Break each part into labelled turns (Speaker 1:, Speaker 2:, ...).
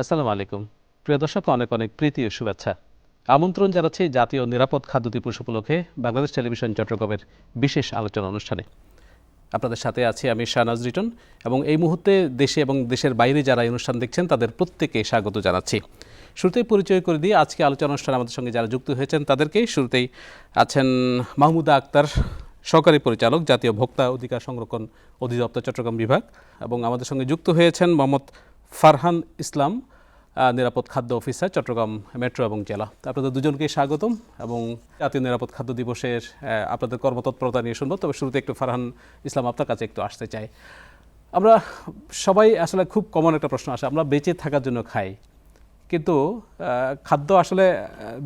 Speaker 1: আসসালামু আলাইকুম। প্রিয় দর্শক, অনেক অনেক প্রীতি ও শুভেচ্ছা। আমন্ত্রণ জানাচ্ছি জাতীয় নিরাপদ খাদ্য দিবস উপলক্ষে বাংলাদেশ টেলিভিশন চট্টগ্রামের বিশেষ আলোচনা অনুষ্ঠানে। আপনাদের সাথে আছি আমি শাহনাজ রিটন এবং এই মুহূর্তে দেশে এবং দেশের বাইরে যারা অনুষ্ঠান দেখছেন, তাদের প্রত্যেকে স্বাগত জানাচ্ছি। শুরুতেই পরিচয় করে দিয়ে আজকে আলোচনা অনুষ্ঠানে আমাদের সঙ্গে যারা যুক্ত হয়েছেন, তাদেরকে শুরুতেই আছেন মাহমুদা আক্তার, সহকারী পরিচালক, জাতীয় ভোক্তা অধিকার সংরক্ষণ অধিদপ্তর চট্টগ্রাম বিভাগ এবং আমাদের সঙ্গে যুক্ত হয়েছেন মোহাম্মদ ফারহান ইসলাম নিরাপদ খাদ্য অফিসার, চট্টগ্রাম মেট্রো এবং জেলা। আপনাদের দুজনকে স্বাগতম এবং জাতীয় নিরাপদ খাদ্য দিবসের আপনাদের কর্মতৎপরতা নিয়ে শুনব। তবে শুরুতে একটু ফারহান ইসলাম আপনার কাছে একটু আসতে চাই। আমরা সবাই আসলে খুব কমন একটা প্রশ্ন আসে, আমরা বেঁচে থাকার জন্য খাই। কিন্তু খাদ্য আসলে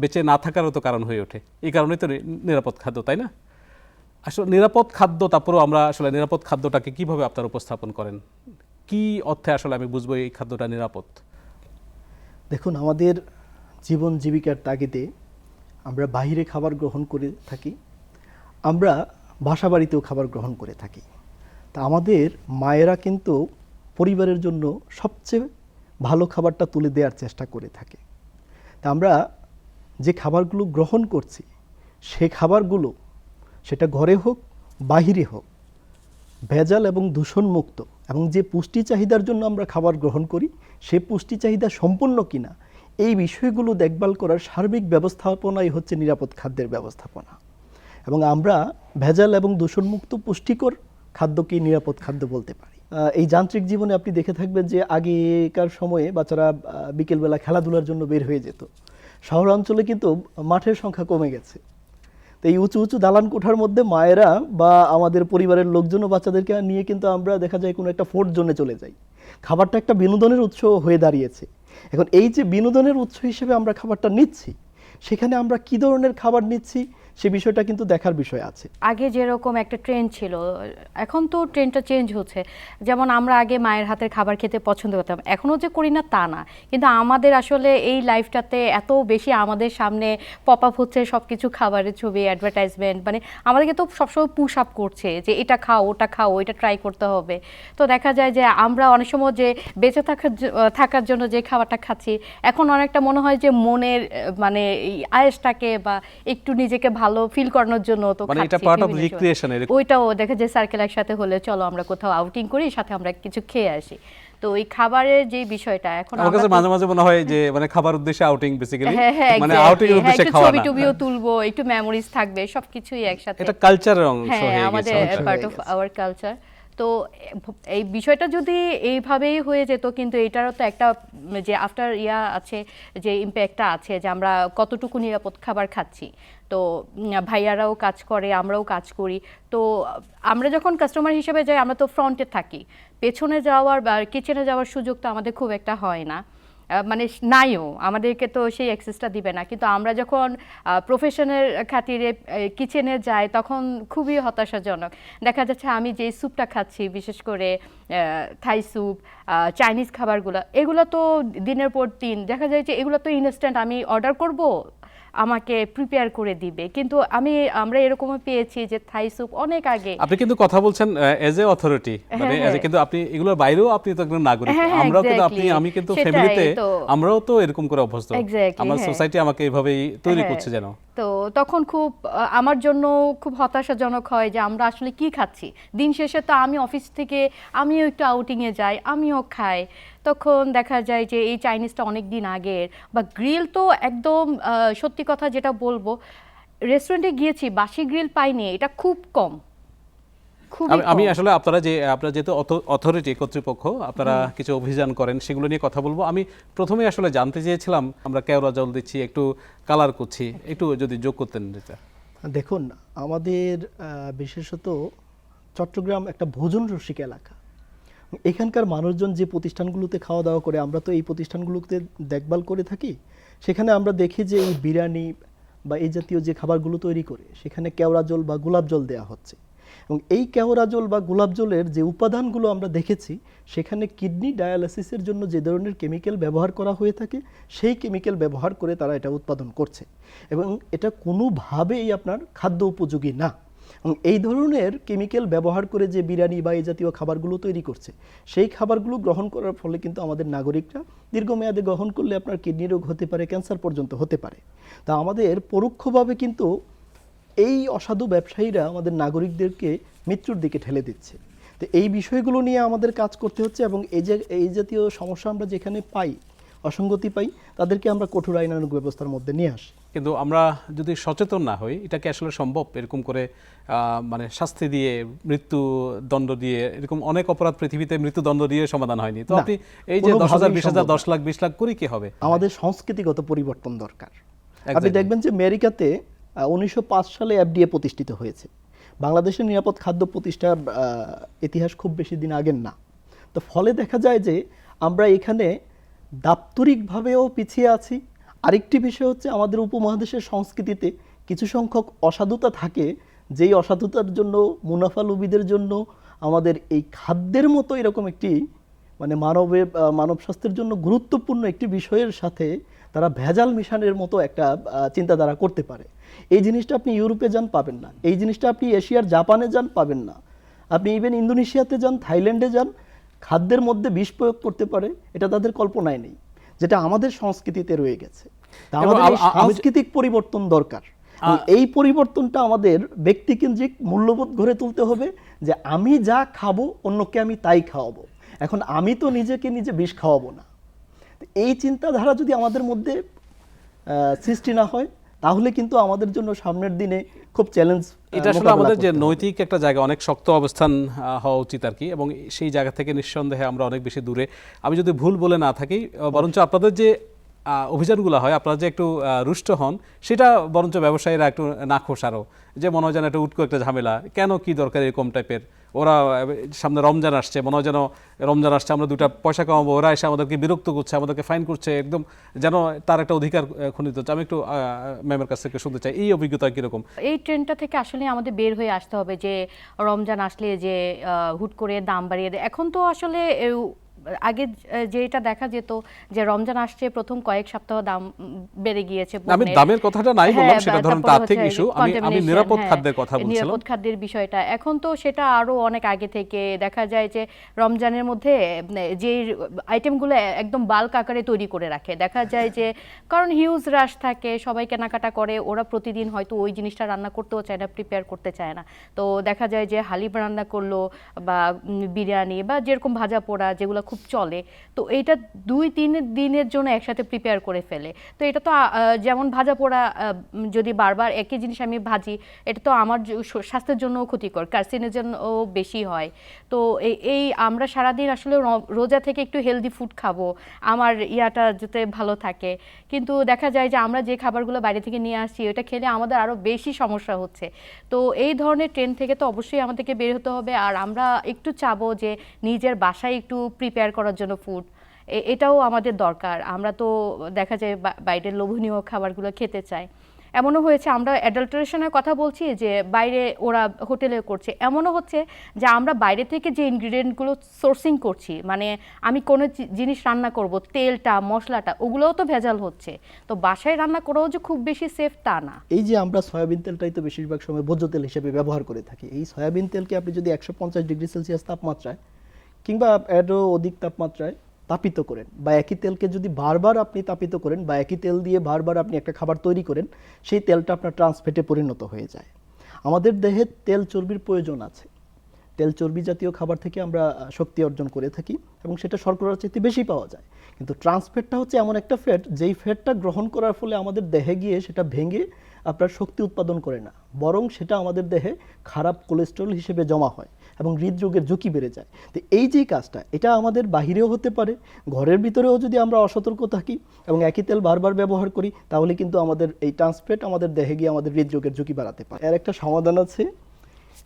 Speaker 1: বেঁচে না থাকারও তো কারণ হয়ে ওঠে। এই কারণেই তো নিরাপদ খাদ্য, তাই না? আসলে নিরাপদ খাদ্য, তারপরেও আমরা আসলে নিরাপদ খাদ্যটাকে কীভাবে আপনারা উপস্থাপন করেন? কি অর্থে আসলে আমি বুঝব এই খাদ্যটা নিরাপদ?
Speaker 2: দেখুন, আমাদের জীবন জীবিকার তাগিদে আমরা বাইরে খাবার গ্রহণ করে থাকি, আমরা বাসা বাড়িতেও খাবার গ্রহণ করে থাকি। তা আমাদের মায়েরা কিন্তু পরিবারের জন্য সবচেয়ে ভালো খাবারটা তুলে দেওয়ার চেষ্টা করে থাকে। তা আমরা যে খাবারগুলো গ্রহণ করছি, সে খাবারগুলো সেটা ঘরে হোক, বাহিরে হোক, ভেজাল এবং দূষণমুক্ত এবং যে পুষ্টি চাহিদার জন্য আমরা খাবার গ্রহণ করি সে পুষ্টি চাহিদা সম্পূর্ণ কিনা? এই বিষয়গুলো দেখভাল করার সার্বিক ব্যবস্থাপনাই হচ্ছে নিরাপদ খাদ্যের ব্যবস্থাপনা। এবং আমরা ভেজাল এবং দূষণমুক্ত পুষ্টিকর খাদ্যকে নিরাপদ খাদ্য বলতে পারি। এই যান্ত্রিক জীবনে আপনি দেখে থাকবেন যে আগেকার সময়ে বাচ্চারা বিকেলবেলা খেলাধুলার জন্য বের হয়ে যেত। শহরাঞ্চলে কিন্তু মাঠের সংখ্যা কমে গেছে। তো এই উঁচু উঁচু দালান কোঠার মধ্যে মায়েরা বা আমাদের পরিবারের লোকজনও বাচ্চাদেরকে নিয়ে কিন্তু আমরা দেখা যায় কোনো একটা ফোর্ট জোনে চলে যাই। খাবারটা একটা বিনোদনের উৎস হয়ে দাঁড়িয়েছে। এখন এই যে বিনোদনের উৎস হিসেবে আমরা খাবারটা নিচ্ছি, সেখানে আমরা কি ধরনের খাবার নিচ্ছি? সে বিষয়টা কিন্তু দেখার বিষয় আছে।
Speaker 3: আগে যেরকম একটা ট্রেন্ড ছিল, এখন তো ট্রেন্ডটা চেঞ্জ হচ্ছে। যেমন আমরা আগে মায়ের হাতের খাবার খেতে পছন্দ করতাম এখনও যে করি না তা না। কিন্তু আমাদের আসলে এই লাইফটাতে এত বেশি আমাদের সামনে পপ আপ হচ্ছে সব কিছু খাবারের ছবি অ্যাডভার্টাইজমেন্ট মানে আমাদেরকে তো সবসময় পুশ আপ করছে যে এটা খাও, ওটা খাও, এটা ট্রাই করতে হবে। তো দেখা যায় যে আমরা অনেক সময় যে বেঁচে থাকার থাকার জন্য যে খাবারটা খাচ্ছি, এখন অনেকটা মনে হয় যে মনের মানে এই আয়েসটাকে বা একটু নিজেকে ভালো ফিল করানোর জন্য তো
Speaker 1: মানে এটা
Speaker 3: পার্ট অফ
Speaker 1: recreation এর-
Speaker 3: ওইটাও দেখা যায় সার্কেল একসাথে হলে চলো আমরা কোথাও আউটিং করি সাথে আমরা কিছু খেয়ে আসি। তো ওই খাবারের যে বিষয়টা এখন
Speaker 1: আমার কাছে মাঝে মাঝে মনে হয় যে মানে খাবার উদ্দেশ্যে আউটিং বেসিক্যালি
Speaker 3: হ্যাঁ
Speaker 1: মানে আউটিং এর
Speaker 3: হ্যাঁ,
Speaker 1: উদ্দেশ্যে
Speaker 3: একটু
Speaker 1: খাওয়া
Speaker 3: ছবি টুবিও তুলবো একটু মেমোরিজ থাকবে সবকিছুই একসাথে।
Speaker 1: এটা কালচারের অংশ
Speaker 3: হ্যাঁ
Speaker 1: হয়ে
Speaker 3: আমাদের
Speaker 1: গেছে আমাদের
Speaker 3: পার্ট অফ আওয়ার কালচার তো, এই বিষয়টা যদি এইভাবেই হয়ে যেত, কিন্তু এটারও তো একটা, যে আফটার ইয়া আছে, যে ইম্প্যাক্টটা আছে, যে আমরা কতটুকু নিরাপদ খাবার খাচ্ছি। তো, ভাইয়ারাও কাজ করে, আমরাও কাজ করি। তো, আমরা যখন কাস্টমার হিসেবে যাই, আমরা তো ফ্রন্টে থাকি। পেছনে যাওয়ার বা কিচেনে যাওয়ার সুযোগ তো আমাদের খুব একটা হয় না। মানে নাইও, আমাদেরকে তো সেই অ্যাক্সেসটা দিবে না। কিন্তু আমরা যখন প্রফেশনের খাতিরে কিচেনে যাই, তখন খুবই হতাশাজনক। দেখা যাচ্ছে আমি যেই স্যুপটা খাচ্ছি, বিশেষ করে থাই স্যুপ চাইনিজ খাবারগুলো, এগুলো তো দিনের পর দিন। দেখা যায় যে এগুলো তো ইনস্ট্যান্ট আমি অর্ডার করব আমাকে প্রিপেয়ার করে দিবে। কিন্তু আমি আমরা এরকমও পেয়েছি যে থাই স্যুপ অনেক আগে।
Speaker 1: আপনি কিন্তু কথা বলছেন এজ এ অথরিটি মানে
Speaker 3: হ্যাঁ,
Speaker 1: as a- কিন্তু আপনি এগুলোর বাইরেও আপনি তো একজন নাগরিক।
Speaker 3: হ্যাঁ, হ্যাঁ,
Speaker 1: আমরাও কিন্তু আপনি আমি কিন্তু ফ্যামিলিতে। আমরাও তো এরকম করে অভ্যস্ত। আমার
Speaker 3: হ্যাঁ।
Speaker 1: সোসাইটি আমাকে এভাবেই তৈরি
Speaker 3: হ্যাঁ।
Speaker 1: করছে যেন।
Speaker 3: তো তখন খুব আমার জন্য খুব হতাশাজনক হয় যে আমরা আসলে কি খাচ্ছি। দিন শেষে তো আমি অফিস থেকে আমিও একটু আউটিংয়ে যাই আমিও খাই। তখন দেখা যায় যে এই চাইনিজটা অনেক দিন আগের বা গ্রিল তো একদম সত্যি কথা যেটা বলব রেস্টুরেন্টে গিয়েছি বাসি গ্রিল পাইনি এটা খুব কম।
Speaker 1: আমি আসলে আপনারা যে আপনারা যেহেতু অথরিটি কর্তৃপক্ষ আপনারা কিছু অভিযান করেন সেগুলো নিয়ে কথা বলব। আমি প্রথমে আসলে জানতে চেয়েছিলাম আমরা কেওড়া জল দিচ্ছি একটু কালার করছি একটু যদি যোগ করতেন যেটা
Speaker 2: দেখুন আমাদের বিশেষত চট্টগ্রাম একটা ভোজন রসিক এলাকা। এখানকার মানুষজন যে প্রতিষ্ঠানগুলোতে খাওয়া দাওয়া করে, আমরা তো এই প্রতিষ্ঠানগুলোতে দেখভাল করে থাকি। সেখানে আমরা দেখি যে এই বিরিয়ানি বা এই জাতীয় যে খাবারগুলো তৈরি করে, সেখানে কেওড়া জল বা গোলাপ জল দেওয়া হচ্ছে। এবং এই কেওড়া জল বা গোলাপ জলের যে উপাদানগুলো আমরা দেখেছি, সেখানে কিডনি ডায়ালিসিসের জন্য যে ধরনের কেমিক্যাল ব্যবহার করা হয়ে থাকে, সেই কেমিক্যাল ব্যবহার করে তারা এটা উৎপাদন করছে। এবং এটা কোনোভাবেই আপনার খাদ্য উপযোগী না। এই ধরনের কেমিক্যাল ব্যবহার করে যে বিরিয়ানি বা এই জাতীয় খাবারগুলো তৈরি করছে, সেই খাবারগুলো গ্রহণ করার ফলে কিন্তু আমাদের নাগরিকরা দীর্ঘমেয়াদে গ্রহণ করলে আপনার কিডনি রোগ হতে পারে ক্যান্সার পর্যন্ত হতে পারে। তা আমাদের পরোক্ষভাবে কিন্তু এই অসাধু ব্যবসায়ীরা আমাদের নাগরিকদেরকে মৃত্যুর দিকে ঠেলে দিচ্ছে। তো এই বিষয়গুলো নিয়ে আমাদের কাজ করতে হচ্ছে এবং এই যে, এই জাতীয় সমস্যা আমরা যেখানে পাই অসঙ্গতি পাই তাদেরকে আমরা কঠোর আইনানুগ ব্যবস্থার মধ্যে নিয়ে আসি।
Speaker 1: কিন্তু আমরা যদি সচেতন না হই এটাকে আসলে সম্ভব এরকম করে মানে শাস্তি দিয়ে মৃত্যু দণ্ড দিয়ে এরকম অনেক অপরাধ পৃথিবীতে মৃত্যুদণ্ড দিয়ে সমাধান হয়নি। তো আপনি এই যে দশ হাজার বিশ হাজার দশ লাখ বিশ লাখ করে কি হবে?
Speaker 2: আমাদের সংস্কৃতিগত পরিবর্তন দরকার। আপনি দেখবেন যে আমেরিকাতে উনিশশো পাঁচ সালে এফডিএ প্রতিষ্ঠিত হয়েছে। বাংলাদেশের নিরাপদ খাদ্য প্রতিষ্ঠার ইতিহাস খুব বেশি দিন আগের না। তো ফলে দেখা যায় যে আমরা এখানে দাপ্তরিকভাবেও পিছিয়ে আছি। আরেকটি বিষয় হচ্ছে আমাদের উপমহাদেশের সংস্কৃতিতে কিছু সংখ্যক অসাধুতা থাকে। যেই অসাধুতার জন্য, মুনাফা লোভীদের জন্য আমাদের এই খাদ্যের মতো এরকম একটি মানে মানবের মানব স্বাস্থ্যের জন্য গুরুত্বপূর্ণ একটি বিষয়ের সাথে তারা ভেজাল মিশানের মতো একটা চিন্তাধারা করতে পারে। এই জিনিসটা আপনি ইউরোপে যান, পাবেন না। এই জিনিসটা আপনি এশিয়ার জাপানে যান, পাবেন না। আপনি ইভেন ইন্দোনেশিয়াতে যান, থাইল্যান্ডে যান খাদ্যের মধ্যে বিষ প্রয়োগ করতে পারে এটা তাদের কল্পনায় নেই যেটা আমাদের সংস্কৃতিতে রয়ে গেছে। সাংস্কৃতিক পরিবর্তন দরকার। এই পরিবর্তনটা আমাদের ব্যক্তিকেন্দ্রিক মূল্যবোধ গড়ে তুলতে হবে যে আমি যা খাব অন্যকে আমি তাই খাওয়াবো। এখন আমি তো নিজেকে নিজে বিষ খাওয়াবো না। এই চিন্তাধারা যদি আমাদের মধ্যে সৃষ্টি না হয় তাহলে কিন্তু আমাদের জন্য সামনের দিনে খুব চ্যালেঞ্জ
Speaker 1: এটা আসলে আমাদের যে নৈতিক একটা জায়গা অনেক শক্ত অবস্থান হওয়া উচিত আর কি। এবং সেই জায়গা থেকে নিঃসন্দেহে আমরা অনেক বেশি দূরে। আমি যদি ভুল বলে না থাকি বরঞ্চ আপনাদের যে অভিযানগুলো হয় আপনারা যে একটু রুষ্ট হন সেটা বরঞ্চ ব্যবসায়ীরা একটু নাখোশ আরও যে মনে হয় যেন একটা উটকো একটা ঝামেলা কেন কি দরকার এরকম টাইপের ওরা, সামনে রমজান আসছে, মনে হয় যেন রমজান আসছে, আমরা দুটা পয়সা কমাবো, ওরা এসে আমাদেরকে বিরক্ত করছে, আমাদেরকে ফাইন করছে, একদম যেন তার একটা অধিকার খণ্ডিত হচ্ছে। আমি একটু ম্যামের কাছ থেকে শুনতে চাই, এই অভিজ্ঞতা কীরকম?
Speaker 3: এই ট্রেনটা থেকে আসলে আমাদের বের হয়ে আসতে হবে যে, রমজান আসলে যে হুট করে দাম বাড়িয়ে দেয়। এখন তো আসলে আগে যেটা দেখা যেত যে রমজান আসছে প্রথম কয়েক সপ্তাহ দাম বেড়ে গিয়েছে
Speaker 1: আমি দামের কথাটা নাই বললাম,
Speaker 3: হ্যাঁ,
Speaker 1: সেটা ধরেন আর্থিক
Speaker 3: হচ্ছে
Speaker 1: issue, আমি- আমি নিরাপদ
Speaker 3: হ্যাঁ,
Speaker 1: খাদ্যের কথা বলছিলাম।
Speaker 3: নিরাপদ খাদ্যের বিষয়টা। এখন তো সেটা আরও অনেক আগে থেকে দেখা যায় যে রমজানের মধ্যে যে আইটেমগুলো একদম বাল্ক আকারে তৈরি করে রাখে। দেখা যায় যে কারণ হিউজ রাশ থাকে সবাই কেনাকাটা করে ওরা প্রতিদিন হয়তো ওই জিনিসটা রান্না করতেও চায় না প্রিপেয়ার করতে চায় না। তো দেখা যায় যে হালিব রান্না করল বা বিরিয়ানি বা যেরকম ভাজা পোড়া যেগুলো খুব চলে। তো এটা দুই তিন দিনের জন্য একসাথে প্রিপেয়ার করে ফেলে। তো এটা তো যেমন ভাজা পোড়া যদি বারবার একই জিনিস আমি ভাজি, এটা তো আমার স্বাস্থ্যের জন্যও ক্ষতিকর কার্সিনের জন্যও বেশি হয়। তো এই আমরা সারাদিন আসলে রোজা থেকে একটু হেলদি ফুড খাব, আমার ইয়াটা যাতে ভালো থাকে। কিন্তু দেখা যায় যে আমরা যে খাবারগুলো বাইরে থেকে নিয়ে আসছি ওটা খেলে আমাদের আরও বেশি সমস্যা হচ্ছে। তো এই ধরনের ট্রেন থেকে তো অবশ্যই আমাদেরকে বের হতে হবে, আর আমরা একটু চাবো যে নিজের বাসায় একটু প্রিপেয়ার করার জন্য ফুড এটাও আমাদের দরকার। আমরা তো দেখা যায় বাইরের লোভনীয় খাবারগুলো খেতে চাই। এমনও হয়েছে, আমরা অ্যাডাল্টারেশনের কথা বলছি যে, বাইরে ওরা হোটেলে করছে। এমনও হচ্ছে যে, আমরা বাইরে থেকে যে ইনগ্রিডিয়েন্টগুলো সোর্সিং করছি মানে আমি কোনো জিনিস রান্না করব, তেলটা, মশলাটা, ওগুলোও তো ভেজাল হচ্ছে। তো বাসায় রান্না করাও যে খুব বেশি সেফ তা না।
Speaker 2: এই যে আমরা সয়াবিন তেলটাই তো বেশিরভাগ সময় ভোজ্য তেল হিসেবে ব্যবহার করে থাকি। এই সয়াবিন তেলকে আপনি যদি একশো পঞ্চাশ ডিগ্রি সেলসিয়াস তাপমাত্রায় কিংবা এরও অধিক তাপমাত্রায় তাপিত করেন বা একই তেলকে যদি বারবার আপনি তাপিত করেন বা একই তেল দিয়ে বারবার আপনি একটা খাবার তৈরি করেন, সেই তেলটা আপনার ট্রান্সফেটে পরিণত হয়ে যায়। আমাদের দেহে তেল চর্বির প্রয়োজন আছে। তেল চর্বি জাতীয় খাবার থেকে আমরা শক্তি অর্জন করে থাকি এবং সেটা শর্করার চাইতে বেশি পাওয়া যায়। কিন্তু ট্রান্সফ্যাটটা হচ্ছে এমন একটা ফ্যাট, যেই ফ্যাটটা গ্রহণ করার ফলে আমাদের দেহে গিয়ে সেটা ভেঙে আপনার শক্তি উৎপাদন করে না। বরং সেটা আমাদের দেহে খারাপ কোলেস্ট্রল হিসেবে জমা হয়। এবং হৃদরোগের ঝুঁকি বেড়ে যায়। তো এই যে কাজটা, এটা আমাদের বাহিরেও হতে পারে, ঘরের ভিতরেও যদি আমরা অসতর্ক থাকি এবং একই তেল বারবার ব্যবহার করি, তাহলে কিন্তু আমাদের এই ট্রান্সফ্যাট আমাদের দেহে গিয়ে আমাদের হৃদরোগের ঝুঁকি বাড়াতে পারে। এর একটা সমাধান আছে,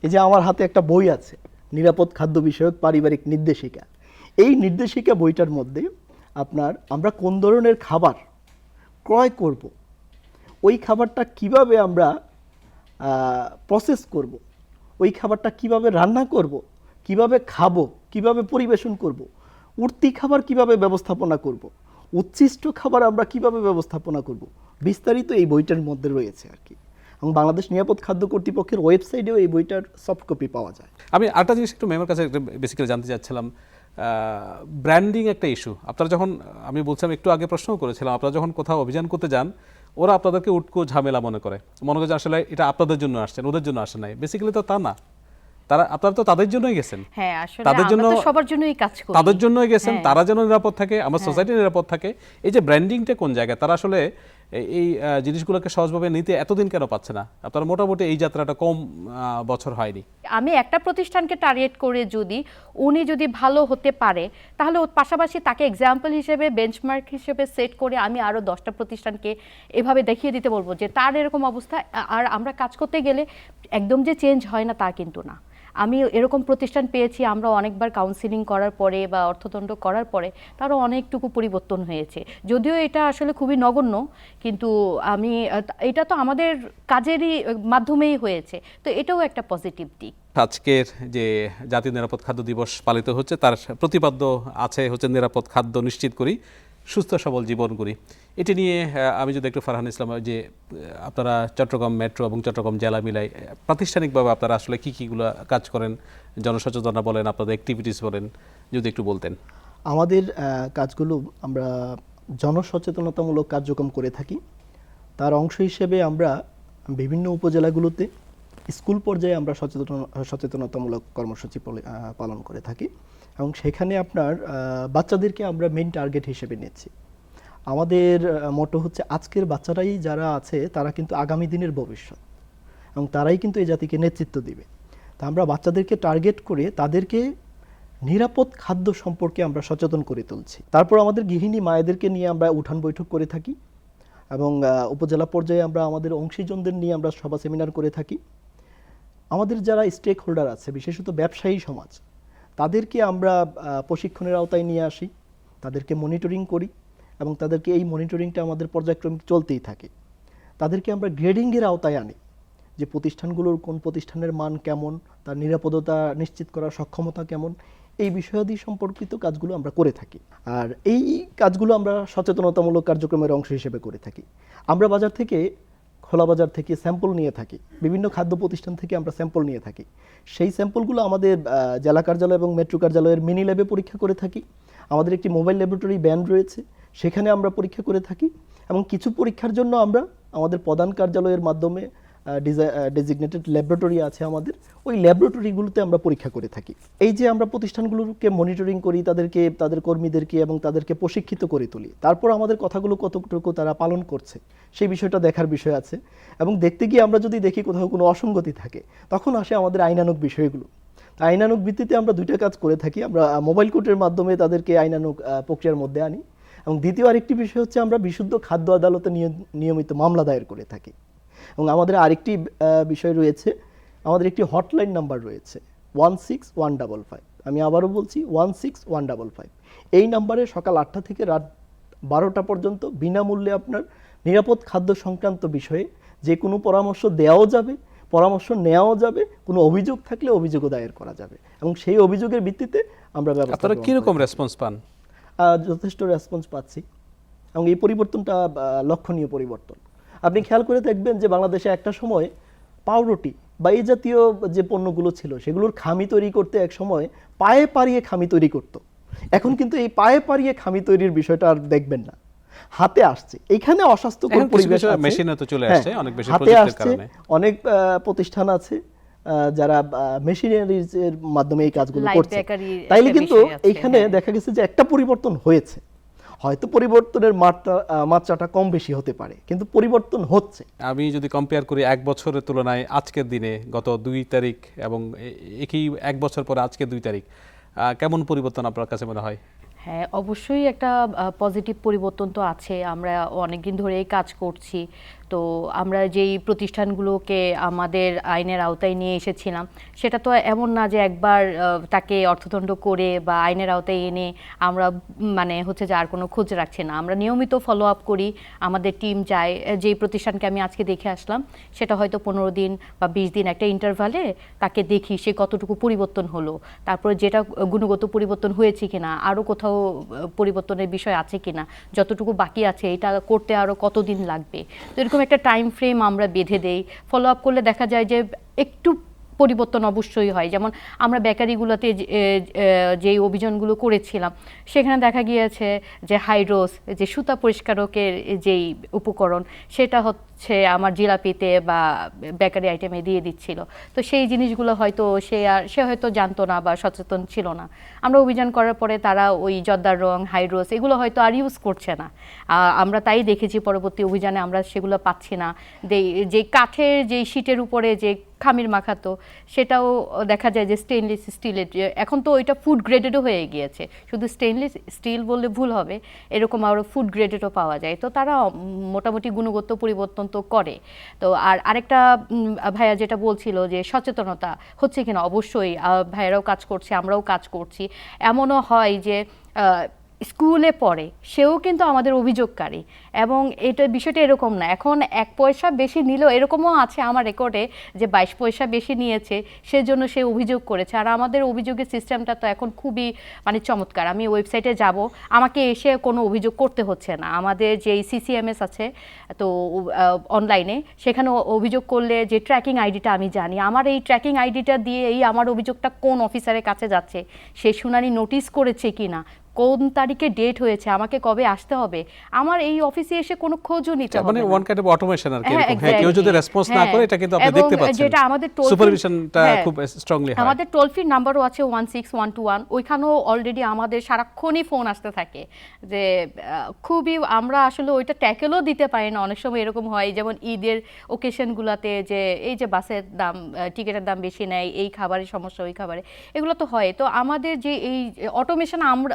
Speaker 2: এই যে আমার হাতে একটা বই আছে, নিরাপদ খাদ্য বিষয়ক পারিবারিক নির্দেশিকা। এই নির্দেশিকা বইটার মধ্যে আপনার আমরা কোন ধরনের খাবার ক্রয় করব, ওই খাবারটা কীভাবে আমরা প্রসেস করব ওই খাবারটা কীভাবে রান্না করব, কীভাবে খাব, কীভাবে পরিবেশন করব, উঠতি খাবার কীভাবে ব্যবস্থাপনা করব, উচ্ছিষ্ট খাবার আমরা কীভাবে ব্যবস্থাপনা করব, বিস্তারিত এই বইটার মধ্যে রয়েছে আর কি। এবং বাংলাদেশ নিরাপদ খাদ্য কর্তৃপক্ষের ওয়েবসাইটেও এই বইটার সফট কপি পাওয়া যায়।
Speaker 1: আমি আরেকটা জিনিস একটু ম্যামের কাছে বেসিক্যালি জানতে চাচ্ছিলাম ব্র্যান্ডিং একটা ইস্যু আপনারা যখন, আমি বলছিলাম একটু আগে প্রশ্নও করেছিলাম, আপনারা যখন কোথাও অভিযান করতে যান ওরা আপনাদেরকে উটকো ঝামেলা মনে করে। মনে করে আসলে এটা আপনাদের জন্য আসছেন ওদের জন্য আসে নাই। বেসিক্যালি তো তা না। তারা আপনারা তো তাদের জন্যই গেছেন।
Speaker 3: হ্যাঁ আসলে
Speaker 1: তাদের জন্য
Speaker 3: সবার জন্যই কাজ করি।
Speaker 1: তাদের জন্যই গেছেন
Speaker 3: হ্যাঁ।
Speaker 1: তারা যেন নিরাপদ থাকে আমার সোসাইটি নিরাপদ থাকে। এই যে ব্র্যান্ডিংটা কোন জায়গায়? তারা আসলে এই- জিনিসগুলোকে সহজভাবে নিতে এতদিন কেন পাচ্ছে না? আপনারা মোটামুটি এই যাত্রাটা কম বছর হয়নি।
Speaker 3: আমি একটা প্রতিষ্ঠানকে টার্গেট করে যদি উনি যদি ভালো হতে পারে, তাহলে পাশাপাশি তাকে এক্সাম্পল হিসেবে বেঞ্চমার্ক হিসেবে সেট করে আমি আরও দশটা প্রতিষ্ঠানকে এভাবে দেখিয়ে দিতে বলব যে তার এরকম অবস্থা আর আমরা কাজ করতে গেলে একদম যে চেঞ্জ হয় না তা কিন্তু না। আমি এরকম প্রতিষ্ঠান পেয়েছি, আমরা অনেকবার কাউন্সিলিং করার পরে বা অর্থদণ্ড করার পরে তারও অনেকটুকু পরিবর্তন হয়েছে। যদিও এটা আসলে খুবই নগণ্য, কিন্তু আমি, এটা তো আমাদের কাজেরই মাধ্যমেই হয়েছে। তো এটাও একটা পজিটিভ দিক।
Speaker 1: আজকের যে জাতীয় নিরাপদ খাদ্য দিবস পালিত হচ্ছে, তার প্রতিপাদ্য আছে হচ্ছে নিরাপদ খাদ্য নিশ্চিত করি, সুস্থ সবল জীবন করি। এটি নিয়ে আমি যদি একটু ফারহান ইসলাম, যে আপনারা চট্টগ্রাম মেট্রো এবং চট্টগ্রাম জেলা মিলাই প্রাতিষ্ঠানিকভাবে আপনারা আসলে কী কীগুলো কাজ করেন? জনসচেতনতা বলেন, আপনাদের অ্যাক্টিভিটিস বলেন, যদি একটু বলতেন।
Speaker 2: আমাদের কাজগুলো আমরা জনসচেতনতামূলক কার্যক্রম করে থাকি। তার অংশ হিসেবে আমরা বিভিন্ন উপজেলাগুলোতে স্কুল পর্যায়ে আমরা সচেতন, সচেতনতামূলক কর্মসূচি পলে- পালন করে থাকি। এবং সেখানে আপনার বাচ্চাদেরকে আমরা মেইন টার্গেট হিসেবে নিচ্ছি। আমাদের মোটো হচ্ছে আজকের বাচ্চারাই যারা আছে, তারা কিন্তু আগামী দিনের ভবিষ্যৎ। এবং তারাই কিন্তু এই জাতিকে নেতৃত্ব দিবে। তা আমরা বাচ্চাদেরকে টার্গেট করে তাদেরকে নিরাপদ খাদ্য সম্পর্কে আমরা সচেতন করে তুলছি। তারপর আমাদের গৃহিণী মায়েদেরকে নিয়ে আমরা উঠান বৈঠক করে থাকি। এবং উপজেলা পর্যায়ে আমরা আমাদের অংশীজনদের নিয়ে আমরা সভা সেমিনার করে থাকি। আমাদের যারা স্টেক হোল্ডার আছে, বিশেষত ব্যবসায়ী সমাজ, তাদেরকে আমরা প্রশিক্ষণের আওতায় নিয়ে আসি। তাদেরকে মনিটরিং করি। এবং তাদেরকে এই মনিটরিংটা আমাদের পর্যায়ক্রমিক চলতেই থাকে। তাদেরকে আমরা গ্রেডিংয়ের আওতায় আনি, যে প্রতিষ্ঠানগুলোর কোন প্রতিষ্ঠানের মান কেমন, তার নিরাপদতা নিশ্চিত করার সক্ষমতা কেমন, এই বিষয়াদি সম্পর্কিত কাজগুলো আমরা করে থাকি। আর এই কাজগুলো আমরা সচেতনতামূলক কার্যক্রমের অংশ হিসেবে করে থাকি। আমরা বাজার থেকে, খোলা বাজার থেকে স্যাম্পল নিয়ে থাকি, বিভিন্ন খাদ্য প্রতিষ্ঠান থেকে আমরা স্যাম্পল নিয়ে থাকি। সেই স্যাম্পলগুলো আমাদের জেলা কার্যালয় এবং মেট্রো কার্যালয়ের মিনি ল্যাবে পরীক্ষা করে থাকি। আমাদের একটি মোবাইল ল্যাবরেটরি ব্যান্ড রয়েছে সেখানে আমরা পরীক্ষা করে থাকি এবং কিছু পরীক্ষার জন্য আমরা আমাদের প্রধান কার্যালয়ের মাধ্যমে ডেজিগনেটেড ল্যাবরেটরি আছে আমাদের। ওই ল্যাবরেটরিগুলোতে আমরা পরীক্ষা করে থাকি। এই যে আমরা প্রতিষ্ঠানগুলোকে মনিটরিং করি, তাদেরকে, তাদের কর্মীদেরকে এবং তাদেরকে প্রশিক্ষিত করে তুলি, তারপর আমাদের কথাগুলো কতটুকু তারা পালন করছে, সেই বিষয়টা দেখার বিষয় আছে। এবং দেখতে গিয়ে আমরা যদি দেখি কোথাও কোনো অসঙ্গতি থাকে, তখন আসে আমাদের আইনানুক বিষয়গুলো। আইনানুক ভিত্তিতে আমরা দুইটা কাজ করে থাকি। আমরা মোবাইল কোর্টের মাধ্যমে তাদেরকে আইনানুক প্রক্রিয়ার মধ্যে আনি। এবং দ্বিতীয় আরেকটি বিষয় হচ্ছে আমরা বিশুদ্ধ খাদ্য আদালতে নিয়মিত মামলা দায়ের করে থাকি। এবং আমাদের আরেকটি বিষয় রয়েছে আমাদের একটি হটলাইন নাম্বার রয়েছে one six one double five আমি আবারও বলছি one six one double five এই নাম্বারে সকাল আটটা থেকে রাত বারোটা পর্যন্ত বিনামূল্যে আপনার নিরাপদ খাদ্য সংক্রান্ত বিষয়ে যে কোনো পরামর্শ দেওয়াও যাবে পরামর্শ নেওয়াও যাবে কোনো অভিযোগ থাকলে অভিযোগও দায়ের করা যাবে। এবং সেই অভিযোগের ভিত্তিতে আমরা ব্যবস্থা
Speaker 1: আপনারা কীরকম রেসপন্স পান?
Speaker 2: যথেষ্ট রেসপন্স পাচ্ছি। এবং এই পরিবর্তনটা লক্ষণীয় পরিবর্তন। আপনি খেয়াল করে দেখবেন যে বাংলাদেশে একটা সময় পাউরুটি বা এই জাতীয় যে পণ্যগুলো ছিল সেগুলোর খামি তৈরি করতে এক সময় পায়ে পাড়িয়ে খামি তৈরি করতো। এখন কিন্তু এই পায়ে পাড়িয়ে খামি তৈরির বিষয়টা আর দেখবেন না। হাতে আসছে। এখানে অস্বাস্থ্যকর পরিবেশ
Speaker 1: মেশিনে তো চলে
Speaker 2: হ্যাঁ,
Speaker 1: আসছে, অনেক বেশি
Speaker 2: হাতে আসছে
Speaker 1: কারণে।
Speaker 2: অনেক প্রতিষ্ঠান আছে। যারা মেশিনারিজ এর মাধ্যমে এই কাজগুলো করছে তাইলে কিন্তু এইখানে
Speaker 3: হ্যাঁ।
Speaker 2: দেখা গেছে যে একটা পরিবর্তন হয়েছে। হয়তো পরিবর্তনের মাত্রা মাত্রাটা কম বেশি হতে পারে কিন্তু পরিবর্তন হচ্ছে।
Speaker 1: আমি যদি কম্পেয়ার করি এক বছরের তুলনায় আজকের দিনে গত দুই তারিখ এবং একই এক বছর পরে আজকে দুই তারিখ কেমন পরিবর্তন আপনার কাছে মনে হয়?
Speaker 3: হ্যাঁ অবশ্যই একটা পজিটিভ পরিবর্তন তো আছে। আমরা অনেকদিন ধরেই কাজ করছি। তো আমরা যেই প্রতিষ্ঠানগুলোকে আমাদের আইনের আওতায় নিয়ে এসেছিলাম, সেটা তো এমন না যে একবার তাকে অর্থদণ্ড করে বা আইনের আওতায় এনে আমরা মানে হচ্ছে যে আর কোনো খোঁজ রাখছি না। আমরা নিয়মিত ফলো আপ করি, আমাদের টিম যায়, যেই প্রতিষ্ঠানকে আমি আজকে দেখে আসলাম, সেটা হয়তো পনেরো দিন বা বিশ দিন একটা ইন্টারভালে তাকে দেখি সে কতটুকু পরিবর্তন হলো, তারপরে যেটা গুণগত পরিবর্তন হয়েছে কিনা আরও কোথাও পরিবর্তনের বিষয় আছে কিনা, যতটুকু বাকি আছে, এটা করতে আরও কতদিন লাগবে? তো এরকম একটা টাইম ফ্রেম আমরা বেঁধে দেই। ফলো আপ করলে দেখা যায় যে একটু পরিবর্তন অবশ্যই হয়। যেমন আমরা বেকারিগুলোতে যেই অভিযানগুলো করেছিলাম, সেখানে দেখা গিয়েছে যে হাইড্রোস, যে সুতা পরিষ্কারকের যেই উপকরণ, সেটা হচ্ছে আমার জিলাপিতে বা বেকারি আইটেমে দিয়ে দিচ্ছিল। তো সেই জিনিসগুলো হয়তো সে আর, সে হয়তো জানতো না বা সচেতন ছিল না। আমরা অভিযান করার পরে তারা ওই জর্দার রং, হাইড্রোস এগুলো হয়তো আর ইউজ করছে না। আমরা তাই দেখেছি পরবর্তী অভিযানে আমরা সেগুলো পাচ্ছি না। যে কাঠের যেই শীটের উপরে যে খামির মাখাতো, সেটাও দেখা যায় যে স্টেনলেস স্টিলের এখন তো ওইটা ফুড গ্রেডেডও হয়ে গিয়েছে। শুধু স্টেনলেস স্টিল বললে ভুল হবে, এরকম আরও ফুড গ্রেডেডও পাওয়া যায়। তো তারা মোটামুটি গুণগত পরিবর্তন তো করে। তো আর আরেকটা ভাইয়া যেটা বলছিল যে সচেতনতা হচ্ছে কিনা? অবশ্যই ভাইয়ারাও কাজ করছে, আমরাও কাজ করছি। এমনও হয় যে স্কুলে পড়ে, সেও কিন্তু আমাদের অভিযোগকারী এবং এটা বিষয়টা এরকম না। এখন এক পয়সা বেশি নিলেও এরকমও আছে আমার রেকর্ডে যে বাইশ পয়সা বেশি নিয়েছে, সেজন্য সে অভিযোগ করেছে। আর আমাদের অভিযোগের সিস্টেমটা তো এখন খুবই মানে চমৎকার। আমি ওয়েবসাইটে যাব, আমাকে এসে কোনো অভিযোগ করতে হচ্ছে না। আমাদের যে সিসিএমএস আছে, তো অনলাইনে সেখানে অভিযোগ করলে যে ট্র্যাকিং আইডিটা আমি জানি। আমার এই ট্র্যাকিং আইডিটা দিয়ে এই আমার অভিযোগটা কোন অফিসারের কাছে যাচ্ছে? সে শুনানি নোটিশ করেছে কি না কোন তারিখে ডেট হয়েছে আমাকে কবে আসতে হবে? আমার এই অফিসে এসে কোনো খোঁজও নিতে হবে
Speaker 1: মানে ওয়ান কাইন্ড অফ অটোমেশন আর কি
Speaker 3: হ্যাঁ,
Speaker 1: হ্যাঁ কেউ যদি রেসপন্স না
Speaker 3: হ্যাঁ।
Speaker 1: করে এটা কিন্তু আপনি দেখতে পাচ্ছেন।
Speaker 3: যেটা আমাদের free-
Speaker 1: সুপারভিশনটা
Speaker 3: হ্যাঁ।
Speaker 1: খুব স্ট্রংলি হয়।
Speaker 3: আমাদের টোল ফ্রি নাম্বারও আছে one six one two one ওইখানেও অলরেডি আমাদের সারাক্ষণই ফোন আসতে থাকে। যে খুবই আমরা আসলে ওইটা ট্যাকেলও দিতে পারি না। অনেক সময় এরকম হয় যেমন ঈদের ওকেশনগুলোতে যে এই যে বাসের দাম টিকিটের দাম বেশি নেয় এই খাবারের সমস্যা ওই খাবারে। এগুলো তো হয়। তো আমাদের যে এই অটোমেশন আমরা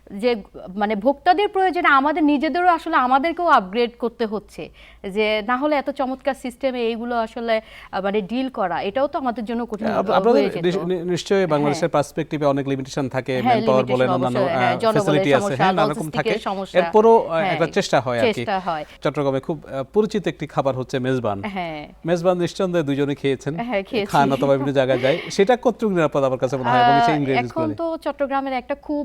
Speaker 3: যে মানে ভোক্তাদের প্রয়োজনে আমাদের নিজেদেরও আসলে আমাদেরকেও আপগ্রেড করতে হচ্ছে। যে না হলে এত চমৎকার সিস্টেমে এইগুলো আসলে মানে ডিল করা এটাও তো আমাদের জন্য কঠিন হয়ে
Speaker 1: নিশ্চয়ই বাংলাদেশের পার্সপেক্টিভে অনেক লিমিটেশন থাকে
Speaker 3: হ্যাঁ,
Speaker 1: ম্যান পাওয়ার বলেন অন্যান্য
Speaker 3: হ্যাঁ,
Speaker 1: ফ্যাসিলিটি আছে হ্যাঁ নানা রকম থাকে। এরপরও
Speaker 3: হ্যাঁ,
Speaker 1: একটা চেষ্টা হয় আর কি। চট্টগ্রামে খুব পরিচিত একটি খাবার হচ্ছে মেজবান।
Speaker 3: হ্যাঁ।
Speaker 1: মেজবান নিঃসন্দেহে দুজনে খেয়েছেন।
Speaker 3: হ্যাঁ, খেয়েছি।
Speaker 1: খান অথবা বিভিন্ন জায়গায় যায়। সেটা কতটুকু নিরাপদ আমার কাছে মনে হয় এবং সেই ইনগ্রেডিয়েন্টস
Speaker 3: এখন তো চট্টগ্রামের একটা খুব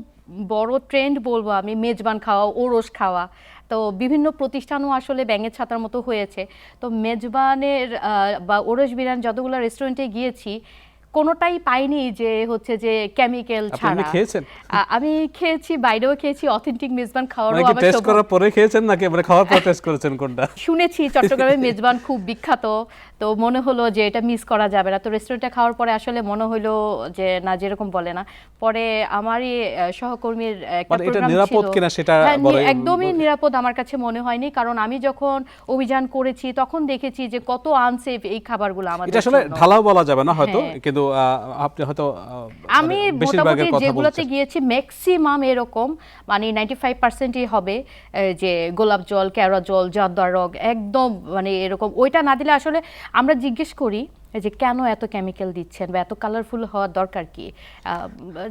Speaker 3: বড় ট্রেন্ড বলব আমি মেজবান খাওয়া ওরস খাওয়া। তো বিভিন্ন প্রতিষ্ঠানও আসলে ব্যাঙের ছাতার মতো হয়েছে। তো মেজবানের বা ওরস বিরিয়ানি যতগুলো রেস্টুরেন্টে গিয়েছি কোনোটাই পাইনি যে হচ্ছে যে কেমিক্যাল ছাড়া।
Speaker 1: খেয়েছেন?
Speaker 3: আমি খেয়েছি বাইরেও খেয়েছি অথেন্টিক মেজবান
Speaker 1: মানে
Speaker 3: খাওয়ারও
Speaker 1: কি
Speaker 3: আমার
Speaker 1: টেস্ট করার পরে খেয়েছেন নাকি? মানে খাওয়ার পর টেস্ট করেছেন কোনটা?
Speaker 3: শুনেছি চট্টগ্রামের মেজবান খুব বিখ্যাত। তো মনে হলো যে এটা মিস করা যাবে না। তো রেস্টুরেন্টে খাওয়ার পরে আসলে মনে হলো যে না যেরকম বলে না। পরে আমারই সহকর্মীর একটা
Speaker 1: মানে নিরাপদ কিনা সেটা
Speaker 3: হ্যাঁ, একদমই নিরাপদ আমার কাছে মনে হয়নি। কারণ আমি যখন অভিযান করেছি তখন দেখেছি যে কত আনসেফ এই খাবারগুলো আমাদের
Speaker 1: এটা আসলে ঢালাও বলা যাবে না হয়তো
Speaker 3: হ্যাঁ।
Speaker 1: কিন্তু আপনি হয়তো
Speaker 3: আমি
Speaker 1: মানে
Speaker 3: মোটামুটি যেগুলোতে গিয়েছি ম্যাক্সিমাম এরকম মানে নাইনটি ফাইভ পার্সেন্টই হবে যে গোলাপ জল কেওড়া জল জর্দার রগ একদম মানে এরকম। ওইটা না দিলে আসলে আমরা জিজ্ঞেস করি যে কেন এত কেমিক্যাল দিচ্ছেন বা এত কালারফুল হওয়ার দরকার কি?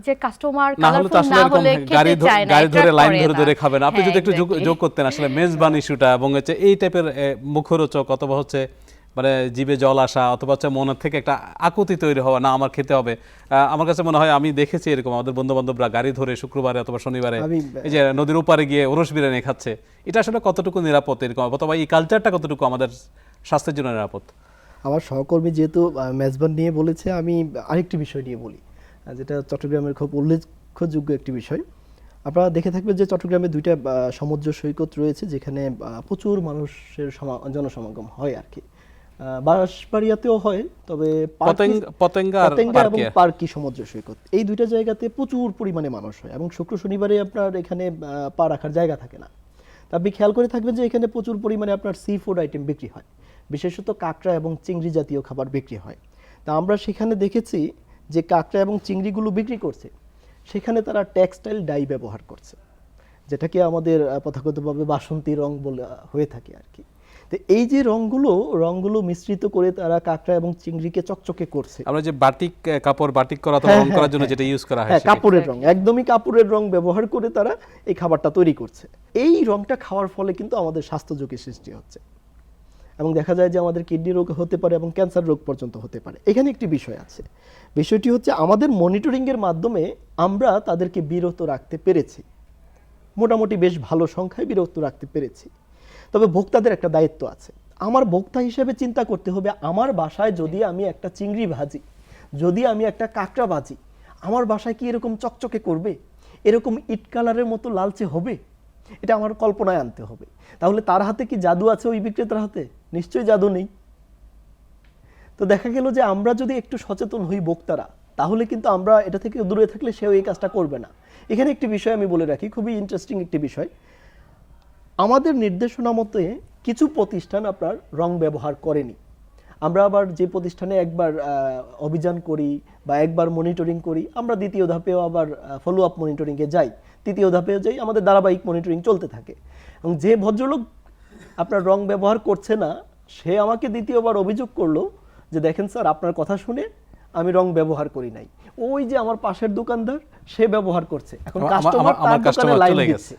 Speaker 3: যে কাস্টমার কালারফুল না হলে
Speaker 1: গাড়ি
Speaker 3: খেতে
Speaker 1: ধরে-
Speaker 3: চায় না
Speaker 1: গাড়ি ধরে লাইন ধরে ধরে খাবেন আপনি যদি একটু যোগ- করতেন আসলে মেজবান ইস্যুটা এবং হচ্ছে এই টাইপের মুখরোচক অথবা হচ্ছে মানে জিভে জল আসা অথবা হচ্ছে মনের থেকে একটা আকুতি তৈরি হওয়া না আমার খেতে হবে। আমার কাছে মনে হয় আমি দেখেছি এরকম আমাদের বন্ধু বান্ধবরা গাড়ি ধরে শুক্রবারে অথবা শনিবারে এই যে নদীর ওপারে গিয়ে ওরস বিরিয়ানি খাচ্ছে এটা আসলে কতটুকু নিরাপদ এরকম? অথবা এই কালচারটা কতটুকু আমাদের স্বাস্থ্যের জন্য নিরাপদ?
Speaker 2: আমার সহকর্মী যেহেতু মেজবান নিয়ে বলেছে আমি আরেকটি বিষয় নিয়ে বলি যেটা চট্টগ্রামের খুব উল্লেখযোগ্য একটি বিষয়। আপনারা দেখে থাকবেন যে চট্টগ্রামে দুইটা সমুদ্র সৈকত রয়েছে যেখানে প্রচুর মানুষের জনসমাগম হয় আর কি। বাঁশবাড়িয়াতেও হয় তবে
Speaker 1: পতেঙ্গা
Speaker 2: এবং পার্কি সমুদ্র সৈকত। এই দুইটা জায়গাতে প্রচুর পরিমাণে মানুষ হয় এবং শুক্র শনিবারে আপনার এখানে পা রাখার জায়গা থাকে না। তা আপনি খেয়াল করে থাকবেন যে এখানে প্রচুর পরিমাণে আপনার সি ফুড আইটেম বিক্রি হয়। বিশেষত কাঁকড়া এবং চিংড়ি জাতীয় খাবার বিক্রি হয়। তা আমরা সেখানে দেখেছি যে কাঁকড়া এবং চিংড়িগুলো বিক্রি করছে সেখানে তারা টেক্সটাইল ডাই ব্যবহার করছে যেটাকে আমাদের প্রথাগতভাবে বাসন্তী রং বলে হয়ে থাকে আর কি। তো এই যে রংগুলো রংগুলো মিশ্রিত করে তারা কাঁকড়া এবং চিংড়িকে চকচকে করছে।
Speaker 1: আমরা যে বাটিক কাপড় বাটিক করা অথবা
Speaker 2: হ্যাঁ,
Speaker 1: রং করার
Speaker 2: হ্যাঁ,
Speaker 1: জন্য
Speaker 2: হ্যাঁ।
Speaker 1: যেটা ইউজ করা হয়
Speaker 2: হ্যাঁ কাপড়ের রং একদমই কাপড়ের রং ব্যবহার করে তারা এই খাবারটা তৈরি করছে। এই রংটা খাওয়ার ফলে কিন্তু আমাদের স্বাস্থ্য ঝুঁকি সৃষ্টি হচ্ছে। এবং দেখা যায় যে আমাদের কিডনি রোগ হতে পারে এবং ক্যান্সার রোগ পর্যন্ত হতে পারে। এখানে একটি বিষয় আছে। বিষয়টি হচ্ছে আমাদের মনিটরিংয়ের মাধ্যমে আমরা তাদেরকে বিরত রাখতে পেরেছি। মোটামুটি বেশ ভালো সংখ্যায় বিরত রাখতে পেরেছি। তবে ভোক্তাদের একটা দায়িত্ব আছে। আমার ভোক্তা হিসেবে চিন্তা করতে হবে, আমার বাসায় যদি আমি একটা চিংড়ি ভাজি, যদি আমি একটা কাঁকড়া ভাজি, আমার বাসায় কি এরকম চকচকে করবে? এরকম ইট কালারের মতো লালচে হবে? এটা আমার কল্পনায় আনতে হবে। তাহলে তার হাতে কি জাদু আছে ওই বিক্রেতার হাতে? নিশ্চয়ই জাদু নেই। তো দেখা গেল যে আমরা যদি একটু সচেতন হই বক্তারা, তাহলে কিন্তু আমরা এটা থেকে দূরে থাকলে সেও এই কাজটা করবে না। এখানে একটি বিষয় আমি বলে রাখি, খুবই ইন্টারেস্টিং একটি বিষয়। আমাদের নির্দেশনা মতে কিছু প্রতিষ্ঠান আপনার রং ব্যবহার করেনি। আমরা আবার যে প্রতিষ্ঠানে একবার অভিযান করি বা একবার মনিটরিং করি, আমরা দ্বিতীয় ধাপেও আবার ফলো আপ মনিটরিংয়ে যাই। তৃতীয় ধাপেও যাই আমাদের ধারাবাহিক মনিটরিং চলতে থাকে। এবং যে ভদ্রলোক আপনার রং ব্যবহার করছে না সে আমাকে দ্বিতীয়বার অভিযোগ করল যে দেখেন স্যার আপনার কথা শুনে আমি রং ব্যবহার করি নাই। ওই যে আমার পাশের দোকানদার সে ব্যবহার করছে। এখন কাস্টমার তার দোকানে লাইন। দিচ্ছে।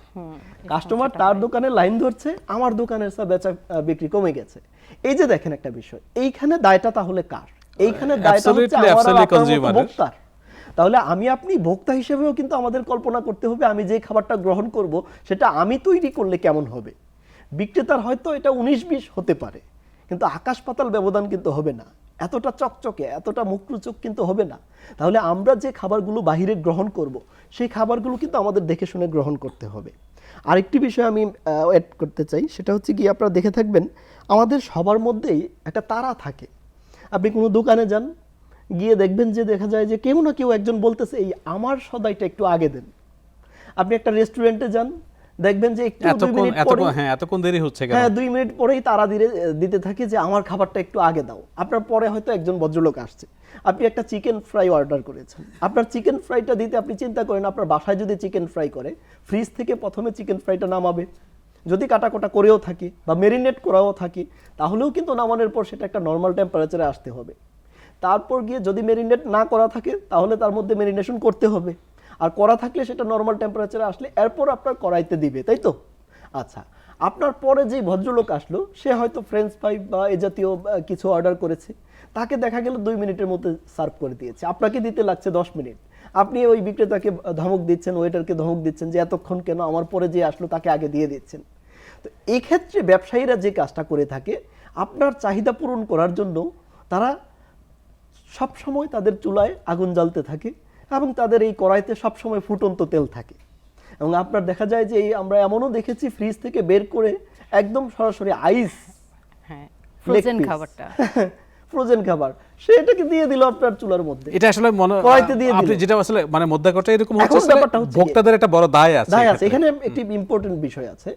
Speaker 2: কাস্টমার তার দোকানে লাইন ধরছে আমার দোকানের স্যার বেচা বিক্রি কমে গেছে। এই যে দেখেন একটা বিষয় এইখানে দায়টা তাহলে কার? এইখানে দায়টা হচ্ছে আমার আপনার তাহলে আমি আপনি ভোক্তা হিসেবেও কিন্তু আমাদের কল্পনা করতে হবে আমি যে খাবারটা গ্রহণ করব, সেটা আমি তৈরি করলে কেমন হবে? বিক্রেতার হয়তো এটা উনিশ বিশ হতে পারে, কিন্তু আকাশ পাতাল ব্যবধান কিন্তু হবে না। এতটা চকচকে, এতটা মুখরোচক কিন্তু হবে না। তাহলে আমরা যে খাবারগুলো বাহিরে গ্রহণ করব, সেই খাবারগুলো কিন্তু আমাদের দেখে শুনে গ্রহণ করতে হবে। আরেকটি বিষয় আমি অ্যাড করতে চাই, সেটা হচ্ছে কি আপনারা দেখে থাকবেন, আমাদের সবার মধ্যেই একটা তারা থাকে। আপনি কোনো দোকানে যান গিয়ে দেখবেন যে দেখা যায় যে কেউ না কেউ একজন বলতেছে এই আমার সদাইটা একটু আগে দেন। আপনি একটা রেস্টুরেন্টে যান দেখবেন যে একটু দুই মিনিট
Speaker 1: এতক্ষণ হ্যাঁ এতক্ষণ দেরি হচ্ছে কেন?
Speaker 2: হ্যাঁ দুই মিনিট পরেই তারা দিলে দিতে থাকে যে আমার খাবারটা একটু আগে দাও। আপনার পরে হয়তো একজন ভদ্রলোক আসছে। আপনি একটা চিকেন ফ্রাই অর্ডার করেছেন। আপনার চিকেন ফ্রাইটা দিতে আপনি চিন্তা করেন আপনার বাসায় যদি চিকেন ফ্রাই করে ফ্রিজ থেকে প্রথমে চিকেন ফ্রাইটা নামাবে। যদি কাটা কোটা করেও থাকে বা মেরিনেট করাও থাকে তাহলেও কিন্তু নামানোর পর সেটা একটা নর্মাল টেম্পারেচারে আসতে হবে। তারপর গিয়ে যদি মেরিনেট না করা থাকে, তাহলে তার মধ্যে মেরিনেশন করতে হবে। আর করা থাকলে সেটা নর্মাল টেম্পারেচারে আসলে এরপর আপনার কড়াইতে দিবে, তাই তো? আচ্ছা আপনার পরে যে ভদ্রলোক আসলো, সে হয়তো ফ্রেঞ্চ ফ্রাই বা এ জাতীয় কিছু অর্ডার করেছে। তাকে দেখা গেল দুই মিনিটের মধ্যে সার্ভ করে দিয়েছে। আপনাকে দিতে লাগছে দশ মিনিট। আপনি ওই বিক্রেতাকে ধমক দিচ্ছেন ওয়েটারকে ধমক দিচ্ছেন যে, এতক্ষণ কেন? আমার পরে যে আসলো, তাকে আগে দিয়ে দিচ্ছেন। তো এক্ষেত্রে ব্যবসায়ীরা যে কাজটা করে থাকে, আপনার চাহিদা পূরণ করার জন্য তারা সব সময় তাদের চুলায় আগুন জ্বালতে থাকে এবং তাদের এই কড়াইতে সব সময় ফুটন্ত তেল থাকে। এবং আপনার দেখা যায় যে এই আমরা এমনও দেখেছি ফ্রিজ থেকে বের করে একদম সরাসরি আইস
Speaker 3: হ্যাঁ ফ্রোজেন খাবারটা।
Speaker 2: ফ্রোজেন খাবার। সে এটাকে দিয়ে দিল আপনার চুলার মধ্যে।
Speaker 1: এটা আসলে মনে
Speaker 2: কড়াইতে দিয়ে
Speaker 1: আপনি যেটা আসলে মানে মধ্যকটা এরকম হচ্ছে
Speaker 2: ব্যাপারটা হচ্ছে
Speaker 1: ভোক্তাদের একটা বড় দায় আছে
Speaker 2: দায় আছে। এখানে একটি ইম্পর্টেন্ট বিষয় আছে।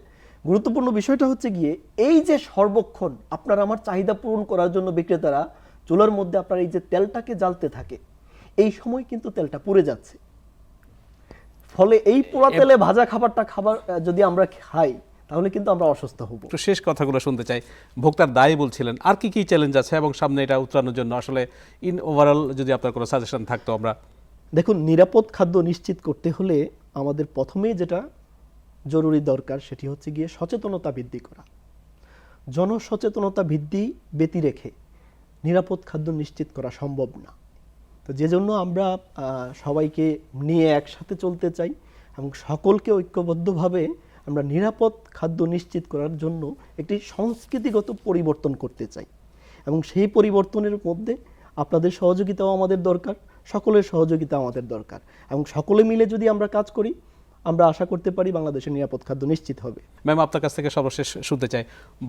Speaker 2: গুরুত্বপূর্ণ বিষয়টা হচ্ছে গিয়ে এই যে সর্বক্ষণ আপনার আমার চাহিদা পূরণ করার জন্য বিক্রেতারা চুলার মধ্যে আপনার এই যে তেলটাকে জ্বালতে থাকে এই সময় কিন্তু তেলটা পুড়ে যাচ্ছে। ফলে এই পোড়া তেলে ভাজা খাবারটা খাবার যদি আমরা খাই তাহলে কিন্তু আমরা অসুস্থ হব।
Speaker 1: একটু শেষ কথাগুলো শুনতে চাই। ভোক্তার দায় বলছিলেন আর কি কি চ্যালেঞ্জ আছে এবং সামনে এটা উত্তরানোর জন্য আসলে ইন ওভারঅল যদি আপনার কোনো সাজেশন থাকতো আমরা?
Speaker 2: দেখুন নিরাপদ খাদ্য নিশ্চিত করতে হলে আমাদের প্রথমেই যেটা জরুরি দরকার সেটি হচ্ছে গিয়ে সচেতনতা বৃদ্ধি করা। জনসচেতনতা বৃদ্ধি ব্যতি রেখে নিরাপদ খাদ্য নিশ্চিত করা সম্ভব না। তো যে জন্য আমরা সবাইকে নিয়ে একসাথে চলতে চাই এবং সকলকে ঐক্যবদ্ধভাবে আমরা নিরাপদ খাদ্য নিশ্চিত করার জন্য একটি সংস্কৃতিগত পরিবর্তন করতে চাই। এবং সেই পরিবর্তনের মধ্যে আপনাদের সহযোগিতাও আমাদের দরকার, সকলের সহযোগিতা আমাদের দরকার। এবং সকলে মিলে যদি আমরা কাজ করি আমরা আশা করতে পারি বাংলাদেশের নিরাপদ খাদ্য নিশ্চিত হবে।
Speaker 1: ম্যাম আপনার কাছ থেকে সর্বশেষ শুনতে চাই।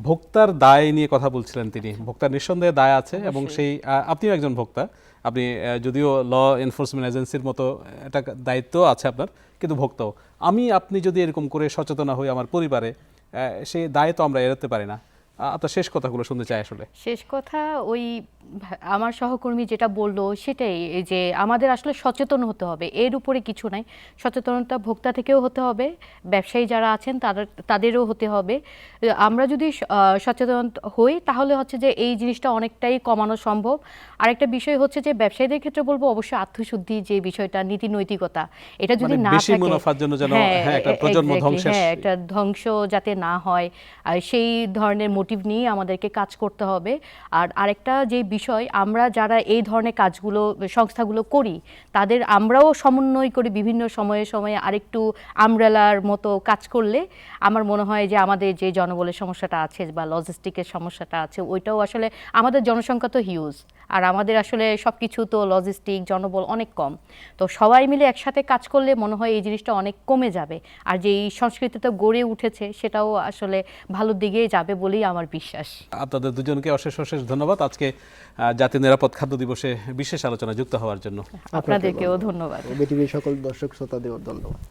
Speaker 1: ভোক্তার দায় নিয়ে কথা বলছিলেন তিনি। ভোক্তার নিঃসন্দেহে দায় আছে এবং সেই আপনিও একজন ভোক্তা। আপনি যদিও ল এনফোর্সমেন্ট এজেন্সির মতো একটা দায়িত্ব আছে আপনার কিন্তু ভোক্তাও। আমি আপনি যদি এরকম করে সচেতন হই আমার পরিবারে সেই দায় তো আমরা এড়াতে পারি না। আপনার শেষ কথাগুলো শুনতে চাই আসলে।
Speaker 3: শেষ কথা ওই আমার সহকর্মী যেটা বলল সেটাই যে আমাদের আসলে সচেতন হতে হবে এর উপরে কিছু নাই। সচেতনতা ভোক্তা থেকেও হতে হবে ব্যবসায়ী যারা আছেন তাদের তাদেরও হতে হবে। আমরা যদি সচেতন হই তাহলে হচ্ছে যে এই জিনিসটা অনেকটাই কমানো সম্ভব। আরেকটা বিষয় হচ্ছে যে ব্যবসায়ীদের ক্ষেত্রে বলব অবশ্যই আত্মশুদ্ধি যে বিষয়টা নীতি নৈতিকতা এটা যদি
Speaker 1: মানে
Speaker 3: না
Speaker 1: বেশি
Speaker 3: থাকে
Speaker 1: মুনাফার জন্য যেন, হ্যাঁ, একটা
Speaker 3: exactly, হ্যাঁ একটা ধ্বংস যাতে না হয় আর সেই ধরনের মোটিভ মোটিভ নিয়ে আমাদেরকে কাজ করতে হবে। আর আরেকটা যে বিষয়, আমরা যারা এই ধরনের কাজগুলো, সংস্থাগুলো করি, তাদের আমরাও সমন্বয় করি বিভিন্ন সময়ে সময়ে আরেকটু আমরেলার মতো কাজ করলে আমার মনে হয় যে আমাদের যে জনবলের সমস্যাটা আছে বা লজিস্টিকের সমস্যাটা আছে, ওইটাও আসলে আমাদের জনসংখ্যা তো হিউজ আর আমাদের আসলে সব কিছু তো লজিস্টিক জনবল অনেক কম। তো সবাই মিলে একসাথে কাজ করলে মনে হয় এই জিনিসটা অনেক কমে যাবে। আর যে এই সংস্কৃতিটা গড়ে উঠেছে সেটাও আসলে ভালোর দিকেই যাবে বলেই আমার বিশ্বাস।
Speaker 1: আপনাদের দুজনকে অশেষ অশেষ ধন্যবাদ। আজকে জাতীয় নিরাপদ খাদ্য দিবসে বিশেষ আলোচনা যুক্ত হওয়ার জন্য।
Speaker 3: আপনাদেরকেও ধন্যবাদ।
Speaker 2: সকল দর্শক শ্রোতা দেওয়ার ধন্যবাদ।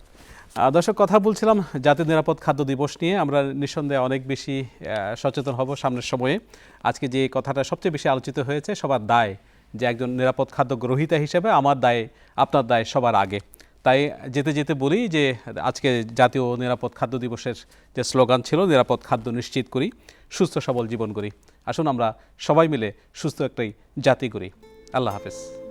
Speaker 1: দর্শক, কথা বলছিলাম জাতীয় নিরাপদ খাদ্য দিবস নিয়ে। আমরা নিঃসন্দেহে অনেক বেশি সচেতন হব সামনের সময়ে। আজকে যে কথাটা সবচেয়ে বেশি আলোচিত হয়েছে, সবার দায় যে একজন নিরাপদ খাদ্য গ্রহীতা হিসেবে আমার দায়, আপনার দায় সবার আগে। তাই যেতে যেতে বলি যে, আজকে জাতীয় নিরাপদ খাদ্য দিবসের যে স্লোগান ছিল, নিরাপদ খাদ্য নিশ্চিত করি, সুস্থ সবল জীবন করি। আসুন আমরা সবাই মিলে সুস্থ একটাই জাতি করি। আল্লাহ হাফেজ।